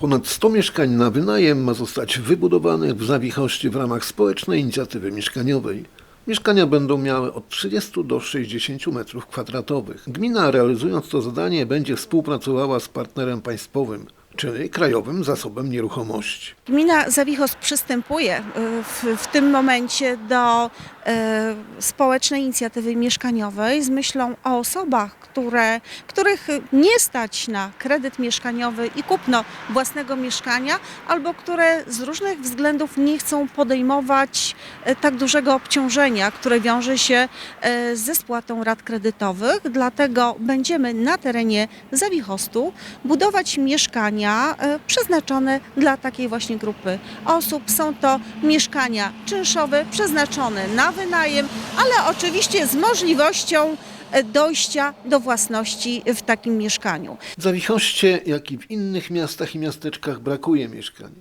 Ponad 100 mieszkań na wynajem ma zostać wybudowanych w Zawichości w ramach społecznej inicjatywy mieszkaniowej. Mieszkania będą miały od 30 do 60 metrów kwadratowych. Gmina realizując to zadanie będzie współpracowała z partnerem państwowym, czyli Krajowym Zasobem Nieruchomości. Gmina Zawichos przystępuje y, w, w tym momencie do społecznej inicjatywy mieszkaniowej z myślą o osobach, które, których nie stać na kredyt mieszkaniowy i kupno własnego mieszkania, albo które z różnych względów nie chcą podejmować y, tak dużego obciążenia, które wiąże się y, ze spłatą rat kredytowych. Dlatego będziemy na terenie Zawichostu budować mieszkania przeznaczone dla takiej właśnie grupy osób. Są to mieszkania czynszowe przeznaczone na wynajem, ale oczywiście z możliwością e, dojścia do własności w takim mieszkaniu. W Zawichoście, jak i w innych miastach i miasteczkach brakuje mieszkań.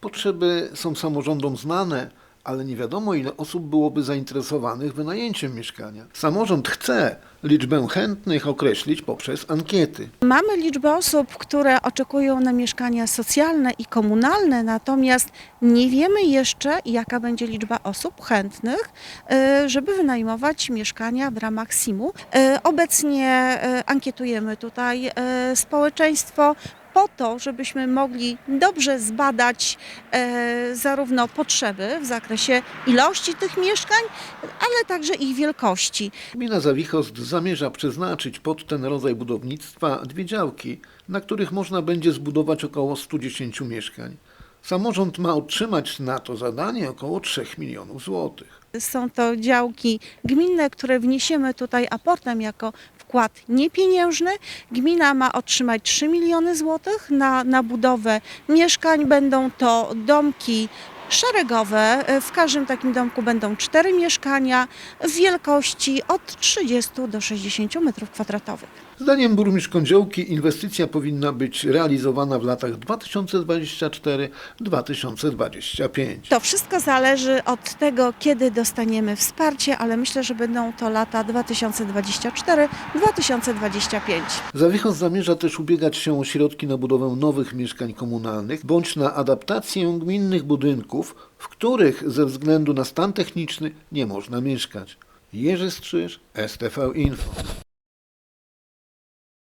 Potrzeby są samorządom znane, ale nie wiadomo ile osób byłoby zainteresowanych wynajęciem mieszkania. Samorząd chce liczbę chętnych określić poprzez ankiety. Mamy liczbę osób, które oczekują na mieszkania socjalne i komunalne, natomiast nie wiemy jeszcze, jaka będzie liczba osób chętnych, e, żeby wynajmować mieszkania w ramach SIM-u. E, Obecnie e, ankietujemy tutaj społeczeństwo po to, żebyśmy mogli dobrze zbadać e, zarówno potrzeby w zakresie ilości tych mieszkań, ale także ich wielkości. Gmina Zawichost zamierza przeznaczyć pod ten rodzaj budownictwa dwie działki, na których można będzie zbudować około 110 mieszkań. Samorząd ma otrzymać na to zadanie około 3 milionów złotych. Są to działki gminne, które wniesiemy tutaj aportem jako wkład niepieniężny. Gmina ma otrzymać 3 miliony złotych na, na budowę mieszkań. Będą to domki szeregowe. W każdym takim domku będą cztery mieszkania w wielkości od 30 do 60 metrów kwadratowych. Zdaniem burmistrz Kądziołki inwestycja powinna być realizowana w latach 2024-2025. To wszystko zależy od tego, kiedy dostaniemy wsparcie, ale myślę, że będą to lata 2024-2025. Zawichos zamierza też ubiegać się o środki na budowę nowych mieszkań komunalnych bądź na adaptację gminnych budynków, w których ze względu na stan techniczny nie można mieszkać. Jerzy Strzyż, STV Info.